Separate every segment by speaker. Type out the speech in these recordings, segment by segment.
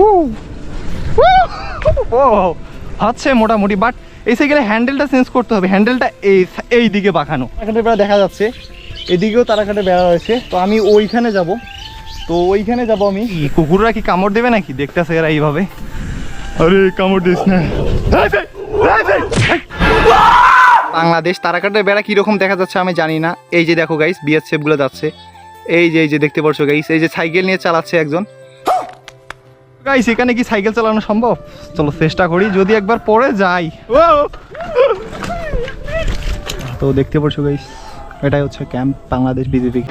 Speaker 1: ও হচ্ছে মোটামুটি বাট এই সাইকেলে হ্যান্ডেলটা চেঞ্জ করতে হবে। হ্যান্ডেলটা এই এই দিকে বাঁকানো। তারাকাটের বেড়া দেখা যাচ্ছে। এদিকেও তারাকাটের বেড়া রয়েছে। তো আমি ওইখানে যাব। তো ওইখানে যাব আমি। কুকুররা কি কামড় দেবে নাকি? দেখতেছে এরা এইভাবে। আরে কামড় দিস না। বাংলাদেশ তারাকাটের বেড়া কীরকম দেখা যাচ্ছে আমি জানি না। এই যে দেখো গাইস বিএসএফগুলো যাচ্ছে। এই যে এই যে দেখতে পাচ্ছ গাইস এই যে সাইকেল নিয়ে চালাচ্ছে একজন। গাইস এখানে কি সাইকেল চালানো সম্ভব? চলো চেষ্টা করি, যদি একবার পরে যাই। তো দেখতে পাচ্ছ গাইস এটাই হচ্ছে ক্যাম্প বাংলাদেশ বিজেপি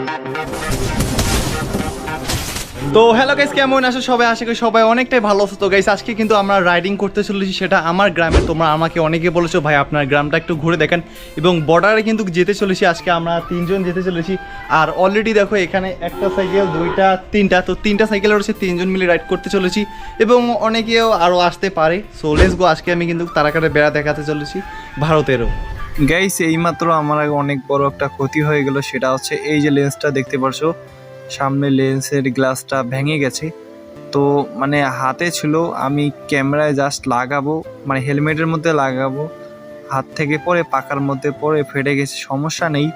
Speaker 1: তো হ্যালো গাইস কেমন আছো সবাই? আশা করি সবাই অনেকটাই ভালো আছো। তো গাইস আজকে কিন্তু আমরা রাইডিং করতে চলেছি সেটা আমার গ্রামে। তোমরা আমাকে অনেকে বলেছ, ভাই, আপনার গ্রামটা একটু ঘুরে দেখেন। এবং বর্ডারে কিন্তু যেতে চলেছি, আজকে আমরা তিনজন যেতে চলেছি। আর অলরেডি দেখো, এখানে একটা সাইকেল দুইটা, তিনটা। তো তিনটা সাইকেল রয়েছে, তিনজন মিলে রাইড করতে চলেছি। এবং অনেকেও আরও আসতে পারে। সো লেটস গো আজকে আমি কিন্তু তারাকাটে বেড়া দেখাতে চলেছি ভারতেরও।
Speaker 2: গাইস এইমাত্র আমার অনেক বড় একটা ক্ষতি হয়ে গেল, সেটা হচ্ছে এই যে লেন্সটা দেখতে পারছ। সামনে লেন্সের গ্লাসটা ভেঙে গেছে। তো মানে হাতে ছিল, আমি ক্যামেরায় জাস্ট লাগাবো মানে হেলমেটের মধ্যে লাগাবো। হাত থেকে পরে পাকার মধ্যে পরে ফেটে গেছে, সমস্যা নেই।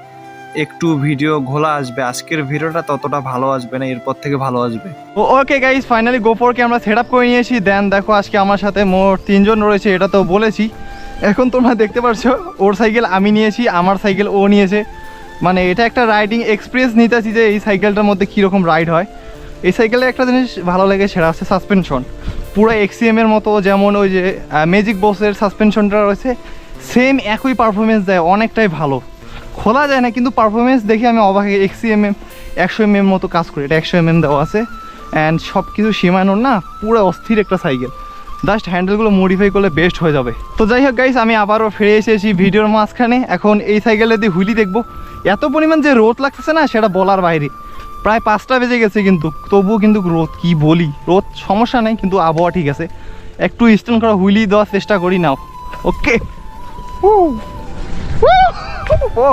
Speaker 2: একটু ভিডিও ঘোলা আসবে, আজকের ভিডিওটা ততটা ভালো আসবে না, এরপর থেকে ভালো আসবে।
Speaker 1: ওকে গাইস ফাইনালি গোপরকে আমরা সেট আপ করে নিয়েছি। দেন দেখো, আজকে আমার সাথে মোট তিনজন রয়েছে, এটা তো বলেছি। এখন তোমরা দেখতে পারছ, ওর সাইকেল আমি নিয়েছি, আমার সাইকেল ও নিয়েছে। মানে এটা একটা রাইডিং এক্সপিরিয়েন্স নিতেছি যে এই সাইকেলটার মধ্যে কীরকম রাইড হয়। এই সাইকেলে একটা জিনিস ভালো লাগে সেটা হচ্ছে সাসপেনশন পুরো এক্সিএম এর মতো যেমন ওই যে ম্যাজিক বসের সাসপেনশনটা রয়েছে সেম একই পারফরমেন্স দেয়, অনেকটাই ভালো। খোলা যায় না, কিন্তু পারফরমেন্স দেখে আমি অবাক এক্সিএম এম একশো এম এম মতো কাজ করি, এটা একশো এম এম দেওয়া আছে। অ্যান্ড সব কিছু সীমানোর না, পুরো অস্থির একটা সাইকেল জাস্ট হ্যান্ডেলগুলো মডিফাই করলে বেস্ট হয়ে যাবে। তো যাই হোক গাইস আমি আবারও ফিরে এসেছি ভিডিওর মাঝখানে। এখন এই সাইকেলে দিয়ে হুইলি দেখব। এত পরিমাণ যে রোদ লাগতেছে না, সেটা বলার বাইরে। প্রায় পাঁচটা বেজে গেছে কিন্তু, তবুও কিন্তু রোদ, কি বলি? রোদ সমস্যা নেই, কিন্তু আবহাওয়া ঠিক আছে। একটু স্ট্যান্ড করা হুইলি দেওয়ার চেষ্টা করি নাও। ওকে ও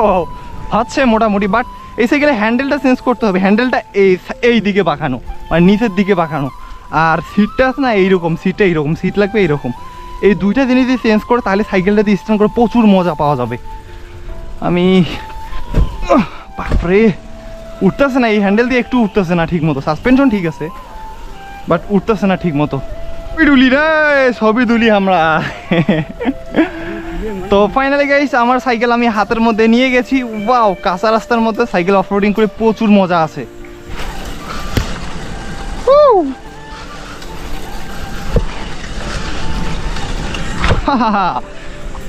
Speaker 1: হচ্ছে মোটামুটি বাট এই সাইকেলে হ্যান্ডেলটা চেঞ্জ করতে হবে। হ্যান্ডেলটা এই এই দিকে বাঁকানো মানে নিচের দিকে বাঁকানো আর সিটটা আছে না, এইরকম সিটটা এইরকম সিট লাগবে এইরকম। এই দুইটা জিনিস যদি চেঞ্জ করে, তাহলে সাইকেলটা দিয়ে স্ট্যান্ড করে প্রচুর মজা পাওয়া যাবে। আমি বাপরে। উঠতেছে না, এই হ্যান্ডেল দিয়ে একটু উঠতেছে না ঠিক মতো সাসপেনশন ঠিক আছে বাট উঠতেছে না ঠিক মতো দুলি রে সবই দুলি আমরা। তো ফাইনালি গাইস আমার সাইকেল আমি হাতের মধ্যে নিয়ে গেছি। ওয়াও কাঁচা রাস্তার মধ্যে সাইকেল অফরোডিং করে প্রচুর মজা আছে!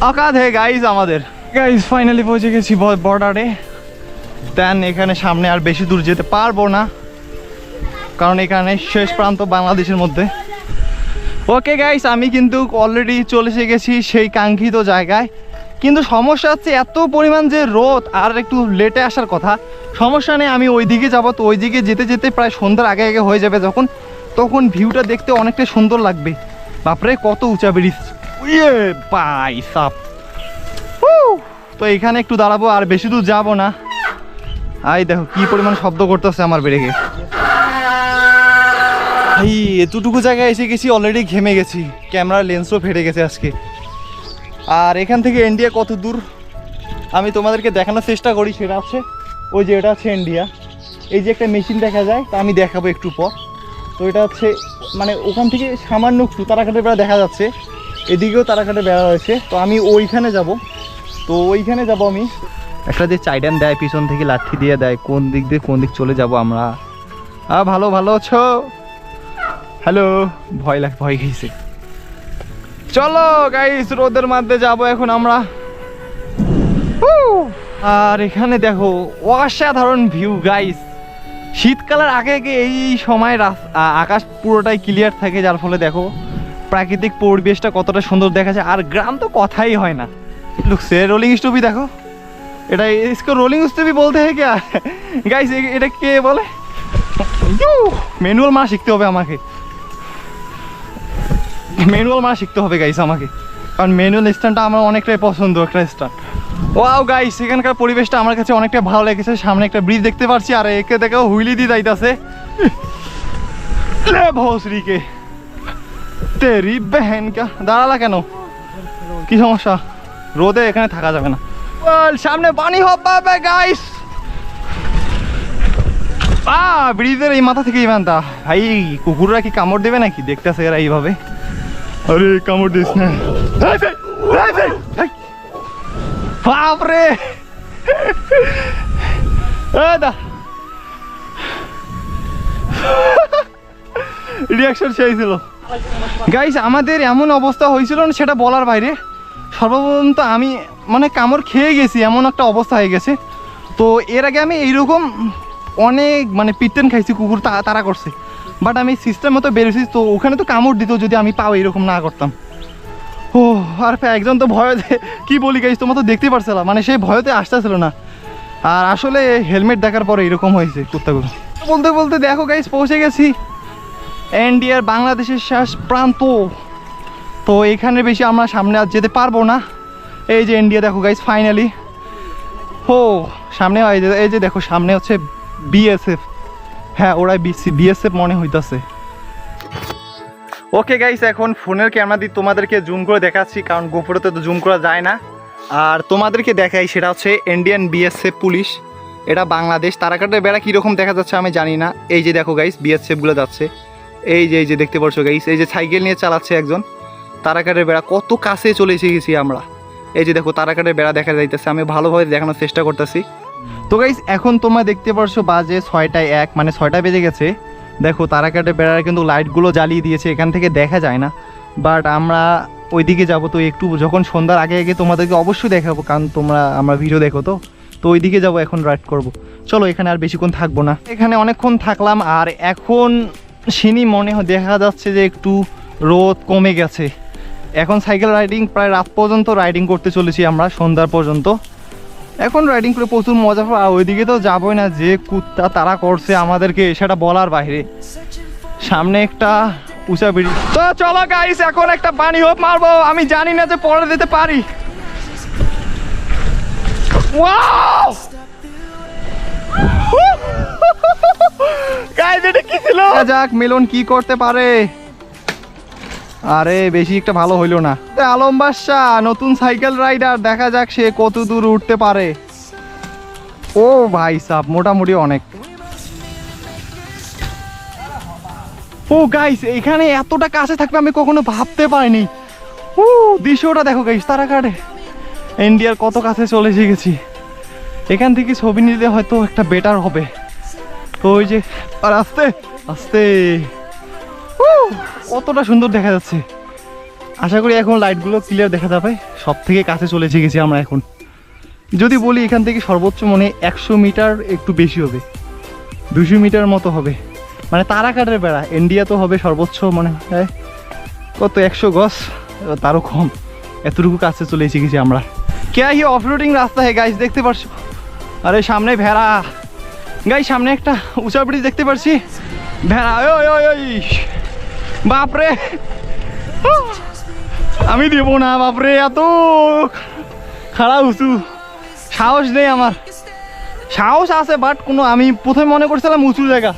Speaker 1: অকাধ হে গাইস আমাদের। গাইস ফাইনালি পৌঁছে গেছি বর্ডারে দেন এখানে সামনে আর বেশি দূর যেতে পারব না। কারণ এখানে শেষ প্রান্ত বাংলাদেশের মধ্যে। ওকে গাইস আমি কিন্তু অলরেডি চলে গেছি সেই কাঙ্ক্ষিত জায়গায়। কিন্তু সমস্যা হচ্ছে এত পরিমাণ যে রোদ, আর একটু লেটে আসার কথা। সমস্যা নেই, আমি ওই দিকে যাব। তো ওই দিকে যেতে যেতে প্রায় সন্ধ্যার আগে আগে হয়ে যাবে যখন। তখন ভিউটা দেখতে অনেকটা সুন্দর লাগবে। বাপরে, কত উঁচা ব্রিজ ইয়ে বাই সাপ। তো এখানে একটু দাঁড়াবো, আর বেশি দূর যাব না। আই, দেখো কি পরিমাণ শব্দ করতেছে আমার ব্রেকে ভাই, এতটুকু জায়গায় এসে গেছি অলরেডি ঘেমে গেছি। ক্যামেরার লেন্সও ফেটে গেছে আজকে। আর এখান থেকে ইন্ডিয়া কত দূর? আমি তোমাদেরকে দেখানোর চেষ্টা করি, সেটা হচ্ছে, ওই যে এটা হচ্ছে ইন্ডিয়া এই যে একটা মেশিন দেখা যায়, তা আমি দেখাবো একটু পর। তো এটা হচ্ছে মানে ওখান থেকে সামান্য একটু তারাকাটের বেড়া দেখা যাচ্ছে। এদিকেও তারাকাটের বেড়া রয়েছে। তো আমি ওইখানে যাব। তো ওইখানে যাব আমি। একটা যে চাইডান দেয়, পিছন থেকে লাঠি দিয়ে দেয়, কোন দিক দিয়ে কোন দিক চলে যাব আমরা। আ, ভালো ভালো আছো? হ্যালো ভয় লাগ, ভয় গেছে চলো গাইস রোদের মধ্যে যাব এখন আমরা! আর এখানে দেখো, অসাধারণ ভিউ গাইস শীতকালের আগে আগে এই সময় আকাশ পুরোটাই ক্লিয়ার থাকে, যার ফলে দেখো, প্রাকৃতিক পরিবেশটা কতটা সুন্দর দেখা যায় আর গ্রাম তো কথাই হয় না। লুকসে রোলিং স্টপি দেখো। এটা इसको রোলিং স্টপি বলতে হয় क्या গাইস এটা কে বলে ম্যানুয়াল মা শিখতে হবে আমাকে ম্যানুয়াল মা শিখতে হবে গাইস আমাকে কারণ ম্যানুয়াল স্ট্যান্ডটা আমার অনেকটাই পছন্দ একটা স্ট্যান্ড ওয়াও গাইস এখানকার পরিবেশটা আমার কাছে অনেকটা ভালো লেগেছে সামনে একটা ব্রিজ দেখতে পাচ্ছি আর একে দেখেও হুইলি দিয়ে যাইতাছে ভসরিকে তেরি বেহেন কা দাঁড়ালা কেন কি সমস্যা রোদে এখানে থাকা যাবে না বল, সামনে পানি হবে গাইস আ ব্রিজের এই মাথা থেকে ইমানটা ভাই কুকুররা কি কামড় দেবে নাকি? দেখতেছে এরা এইভাবে। আরে কামড় দিস না। এই, এই, এই, এই, এই। বাপরে! দা। রিয়াকশন সেই ছিল। গাইস আমাদের এমন অবস্থা হয়েছিল না সেটা বলার বাইরে। সর্বপ্রথম তো আমি মানে কামড় খেয়ে গেছি, এমন একটা অবস্থা হয়ে গেছে। তো এর আগে আমি এইরকম অনেক মানে পিটতেন খাইছি, কুকুর তারা করছে। বাট আমি সিস্টেম মতো বেরোছি তো ওখানে তো কামড় দিত যদি আমি পাও এরকম না করতাম। ও আর একজন তো ভয়তে, কি বলি গাইস তোমার তো দেখতে পারছিলাম মানে সেই ভয়তে আসতেছিল না। আর আসলে হেলমেট দেখার পরে এরকম হয়েছে কুত্তাগুলো। বলতে বলতে দেখো গাইস পৌঁছে গেছি। ইন্ডিয়ার বাংলাদেশের শেষ প্রান্ত। তো এখানে বেশি আমরা সামনে আর যেতে পারব না। এই যে ইন্ডিয়া দেখো গাইস ফাইনালি ও সামনে এই যে দেখো, সামনে হচ্ছে বিএসএফ হ্যাঁ ওরাই বিসি বিএসএফ মনে হইতাছে। ওকে গাইস এখন ফোনের ক্যামেরা দিয়ে তোমাদেরকে জুম করে দেখাচ্ছি, কারণ গোপুরতে তো জুম করা যায় না। আর তোমাদেরকে দেখাই সেটা হচ্ছে ইন্ডিয়ান বিএসএফ পুলিশ। এটা বাংলাদেশ তারাকাটের বেড়া কীরকম দেখা যাচ্ছে আমি জানি না। এই যে দেখো গাইস বিএসএফগুলো যাচ্ছে। এই যে এই যে দেখতে পাচ্ছ গাইস এই যে সাইকেল নিয়ে চালাচ্ছে একজন। তারাকাটের বেড়া কত কাছে চলে এসে গেছি আমরা। এই যে দেখো, তারাকাটের বেড়া দেখা যাইতেছে, আমি ভালোভাবে দেখানোর চেষ্টা করতেছি। তো গাইস এখন তোমরা দেখতে পারছ বাজে ছয়টায় এক মানে ছয়টা বেজে গেছে। দেখো, তারাকাটের বেড়ার কিন্তু লাইটগুলো জ্বালিয়ে দিয়েছে, এখান থেকে দেখা যায় না। বাট আমরা ওইদিকে যাব, তো একটু যখন সন্ধ্যার আগে আগে তোমাদেরকে অবশ্যই দেখাবো, কারণ তোমরা আমরা ভিডিও দেখো তো। তো ওইদিকে যাব, এখন রাইড করব। চলো, এখানে আর বেশিক্ষণ থাকব না। এখানে অনেকক্ষণ থাকলাম, আর এখন, সিনি মনে দেখা যাচ্ছে যে একটু রোদ কমে গেছে। এখন সাইকেল রাইডিং প্রায় রাত পর্যন্ত রাইডিং করতে চলেছি আমরা, সন্ধ্যার পর্যন্ত। এখন রাইডিং করে প্রচুর মজা পাবো। আর ওইদিকে তো যাবোই না, যে কুত্তা তারা করছে আমাদেরকে, সেটা বলার বাইরে। সামনে একটা উঁচা বিড়ি তো চলো গাইস এখন একটা পানি হোপ মারবো। আমি জানি না যে পরে দিতে পারি। যাক, মিলন কি করতে পারে। আরে বেশি একটা ভালো হইল না। আলম বাদশা নতুন সাইকেল রাইডার দেখা যাক সে কত দূর উঠতে পারে। ও ভাই সাহ মোটামুটি অনেক। ও গাইস এখানে এতটা কাছে থাকবে আমি কখনো ভাবতে পারিনি। ও দৃশ্যটা দেখো গাইস তারা কাটে ইন্ডিয়ার কত কাছে চলে এসে গেছি এখান থেকে ছবি নিলে হয়তো একটা বেটার হবে। তো ওই যে আর আস্তে আস্তে। উহ, কতটা সুন্দর দেখা যাচ্ছে। আশা করি এখন লাইটগুলো ক্লিয়ার দেখা যাবে। সব থেকে কাছে চলে এসে গেছি আমরা এখন। যদি বলি এখান থেকে সর্বোচ্চ মনে একশো মিটার একটু বেশি হবে। দুশো মিটার মতো হবে। মানে তারাকাটের বেড়া ইন্ডিয়া তো হবে সর্বোচ্চ মনে কত একশো গজ তারও কম। এতটুকু কাছে চলে এসে গেছি আমরা। কে হি অফ রোডিং রাস্তা হে গাইস দেখতে পারছ? আরে সামনে ভেড়া। গাই সামনে একটা উঁচা ব্রিজ দেখতে পারছি। ভেড়া ওই ওই ওই। বাপরে। আমি দেব না, বাপরে, এত খাড়া উঁচু। সাহস নেই আমার। সাহস আছে বাট কোনো, আমি প্রথমে মনে করছিলাম উঁচু জায়গা।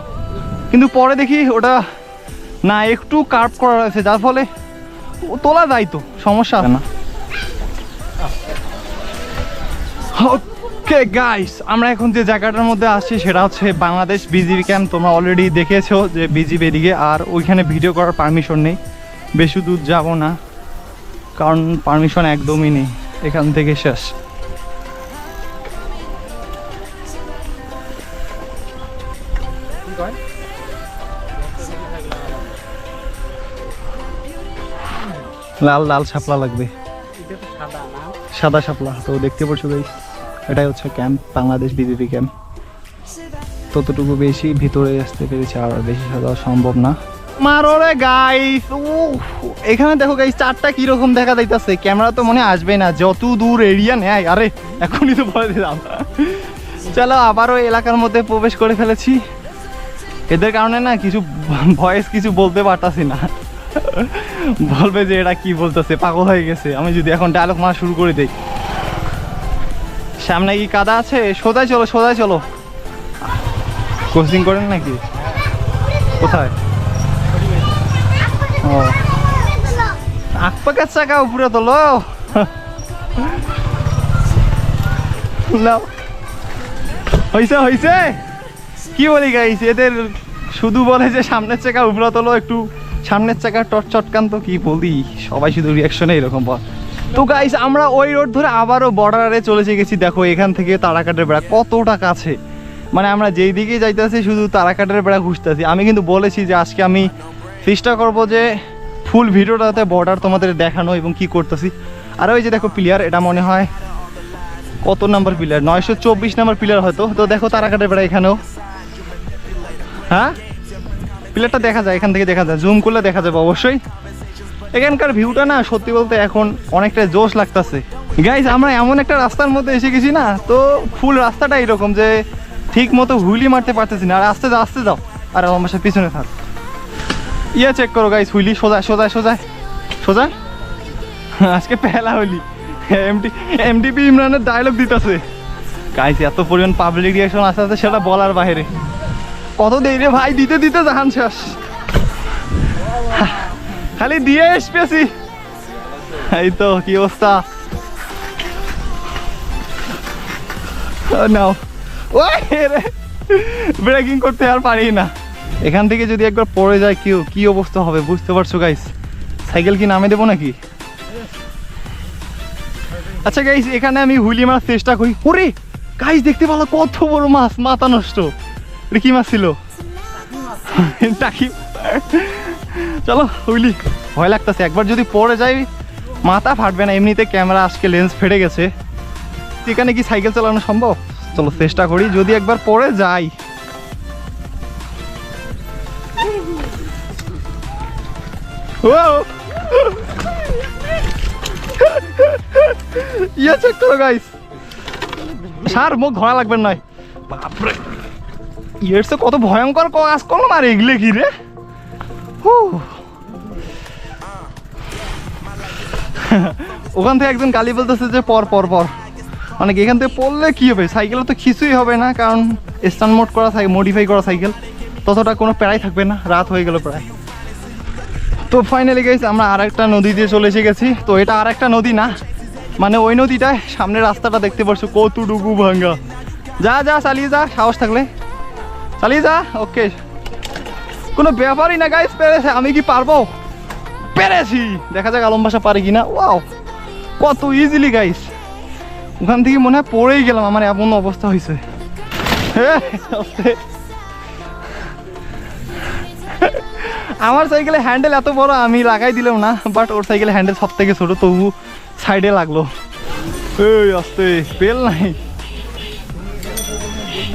Speaker 1: কিন্তু পরে দেখি ওটা না, একটু কার্ভ করা রয়েছে, যার ফলে তোলা যায় তো, সমস্যা হবে না। ওকে গাইস আমরা এখন যে জায়গাটার মধ্যে আসছি সেটা হচ্ছে বাংলাদেশ বিজিবি ক্যাম্প তোমরা অলরেডি দেখেছ যে বিজিবি এদিকে আর ওইখানে ভিডিও করার পারমিশন নেই। বেশি দূর যাব না কারণ পারমিশন একদমই নেই। এখান থেকে শেষ। লাল লাল শাপলা লাগবে। সাদা শাপলা তো দেখতে পাচ্ছ গাইস এটাই হচ্ছে ক্যাম্প বাংলাদেশ বিজেপি ক্যাম্প ততটুকু বেশি ভিতরে আসতে পেরেছি আর বেশি সাদা সম্ভব না। মারো রে গাইস এখানে দেখো গাইস চারটা কীরকম দেখা যাইতাছে। ক্যামেরা তো মনে আসবে না, যত দূর এরিয়া নেয়। আরে, এখনই তো বলে দিলাম। চলো, আবারও এলাকার মধ্যে প্রবেশ করে ফেলেছি। এদের কারণে না কিছু ভয়েস কিছু বলতে পারতাছি না। বলবে যে এটা কি বলতেছে, পাগল হয়ে গেছে। আমি যদি এখন ডায়লগ মারা শুরু করে দেই। সামনে কি কাদা আছে? সোজাই চলো সোজাই চলো। কোচিং করেন নাকি? কোথায়? ও। আকপাকার চাকা উপরে তোলো। হইছে হইছে। কি বলি গাইস এদের শুধু বলে যে সামনের চাকা উপরে তোলো, একটু সামনের চাকা টট চটকান তো কি বলি? সবাই শুধু রিয়াকশনে এরকম বল। তো গাইস আমরা ওই রোড ধরে আবারও বর্ডারে চলে গেছি। দেখো, এখান থেকে তারাকাটের বেড়া কতটা কাছে। মানে আমরা যেই দিকে যাইতেছি, শুধু তারাকাটের বেড়া ঘুরতেছি। আমি কিন্তু বলেছি যে আজকে আমি চেষ্টা করব যে ফুল ভিডিওটাতে বর্ডার তোমাদের দেখানো এবং কি করতেছি। আর ওই যে দেখো প্লেয়ার এটা মনে হয় কত নাম্বার প্লেয়ার নয়শো চব্বিশ নাম্বার প্লেয়ার হয়তো। তো দেখো তারাকাটের বেড়া এখানেও। হ্যাঁ? প্লেয়ারটা দেখা যায়, এখান থেকে দেখা যায়। জুম করলে দেখা যাবে অবশ্যই। এখানকার ভিউটা না, সত্যি বলতে এখন অনেকটা জোশ লাগতেছে। গাইজ আমরা এমন একটা রাস্তার মধ্যে এসে গেছি না, তো ফুল রাস্তাটা এরকম যে ঠিক মতো হুইলি মারতে পারতেছি না। আর আস্তে যাও আস্তে যাও। আর আমার সাথে পিছনে থাক। ইয়ে চেক করো গাইজ হুইলি সোজা সোজা সোজা। সোজা? আজকে পেলা হইলি। এমডি এমডিপি ইমরানের ডায়লগ দিতেছে। গাইজ এত পরিমাণ পাবলিক রিয়াকশন আসতে আসতে সেটা বলার বাইরে কত দেরি ভাই, দিতে দিতে জাহান শেষ। খালি দিয়ে এসপেছি এই তো, কি অবস্থা? নাও। ব্রেকিং করতে আর পারি না। এখান থেকে যদি একবার পড়ে যায় কেউ কি অবস্থা হবে? বুঝতে পারছ গাইস সাইকেল কি নামে দেবো নাকি? আচ্ছা গাইস এখানে আমি হুইলি মারার চেষ্টা করি। ওরে গাইস দেখতে পেল কত বড় মাছ, মাথা নষ্ট। কি মাছ ছিল? চলো, হুইলি। ভয় লাগতেছে, একবার যদি পড়ে যাই, মাথা ফাটবে না, এমনিতে ক্যামেরা আজকে লেন্স ফেটে গেছে। এখানে কি সাইকেল চালানো সম্ভব? চলো, চেষ্টা করি, যদি একবার পড়ে যাই। গাইস লাগবে বাপরে। কত ভয়ঙ্কর কাজ করলাম আর এগুলো কি রে? হু। ওখান থেকে একজন গালি বলতেছে যে, পর পর পর। মানে এখান থেকে পড়লে কি হবে? সাইকেলে তো কিছুই হবে না, কারণ স্ট্যান্ড মোড করা মডিফাই করা সাইকেল। ততটা কোনো প্যারাই থাকবে না, রাত হয়ে গেল প্রায়। তো ফাইনালি গেছি আমরা আর একটা নদী দিয়ে চলে এসে গেছি। তো এটা আর একটা নদী না মানে ওই নদীটায় সামনে রাস্তাটা দেখতে পাচ্ছ কতটুকু ভাঙ্গা। যা যা, চালিয়ে যা, সাহস থাকলে। চালিয়ে যা ওকে কোনো ব্যাপারই না গাইস পেরেছে, আমি কি পারব? পেরেছি। দেখা যাক আলম ভাষা পারে কিনা। ওয়াও, কত ইজিলি গাইস ওখান থেকে মনে হয় পড়েই গেলাম, আমার এমন অবস্থা হয়েছে। হ্যাঁ। আমার সাইকেলে হ্যান্ডেল এত বড়, আমি লাগাই দিলাম না বাট ওর সাইকেলে হ্যান্ডেল সব থেকে ছোট, তবু সাইডে লাগল। এই, আস্তে বেল নাই।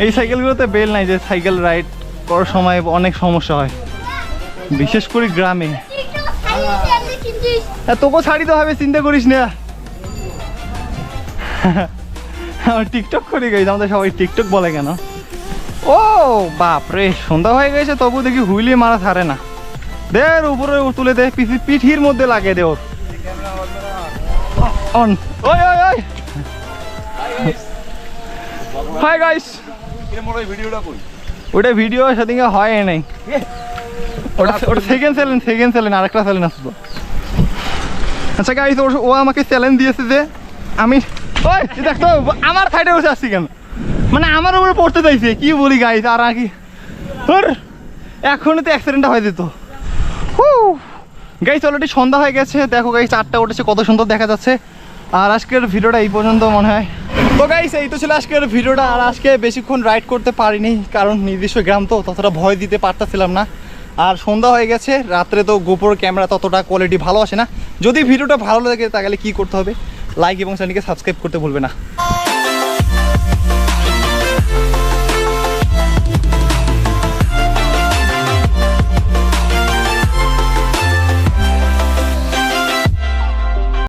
Speaker 1: এই সাইকেলগুলোতে বেল নাই যে সাইকেল রাইড করার সময় অনেক সমস্যা হয়। বিশেষ করে গ্রামে। হ্যাঁ তোকেও ছাড়িতে হবে চিন্তা করিস না। টিকটক করে গেছে আমাদের সবাই টিকটক বলে কেন? ও বাপ রে সন্ধ্যা হয়ে গেছে তবু দেখি হুইলি মারা ছাড়ে না। দে উপরে তুলে দে পিঠি- পিঠির মধ্যে লাগে দে ওর। অন। ওই ওই ওই। হাই গাইস ওটা ভিডিও সেদিকে হয় নাই। ওটা ওটা সেকেন্ড চ্যালেঞ্জ সেকেন্ড চ্যালেঞ্জ আরেকটা চ্যালেঞ্জ আসতো আচ্ছা গাইস ও আমাকে চ্যালেঞ্জ দিয়েছে যে আমি ওই দেখ তো আমার সাইডে বসে আসছি কেন? মানে আমার উপরে পড়তে চাইছে কি বলি গাইস আর কি ধুর, এখনই তো অ্যাক্সিডেন্টটা হয়ে যেত। গাইস অলরেডি সন্ধ্যা হয়ে গেছে। দেখো গাইস চারটা উঠেছে কত সুন্দর দেখা যাচ্ছে। আর আজকের ভিডিওটা এই পর্যন্ত মনে হয়। তো গাইস এই তো ছিল আজকের ভিডিওটা। আর আজকে বেশিক্ষণ রাইড করতে পারিনি কারণ নির্দিষ্ট গ্রাম তো ততটা ভয় দিতে পারতেছিলাম না। আর সন্ধ্যা হয়ে গেছে, রাত্রে তো গোপর ক্যামেরা ততটা কোয়ালিটি ভালো আসে না। যদি ভিডিওটা ভালো লাগে তাহলে কি করতে হবে? লাইক এবং চ্যানেলকে সাবস্ক্রাইব করতে ভুলবে না।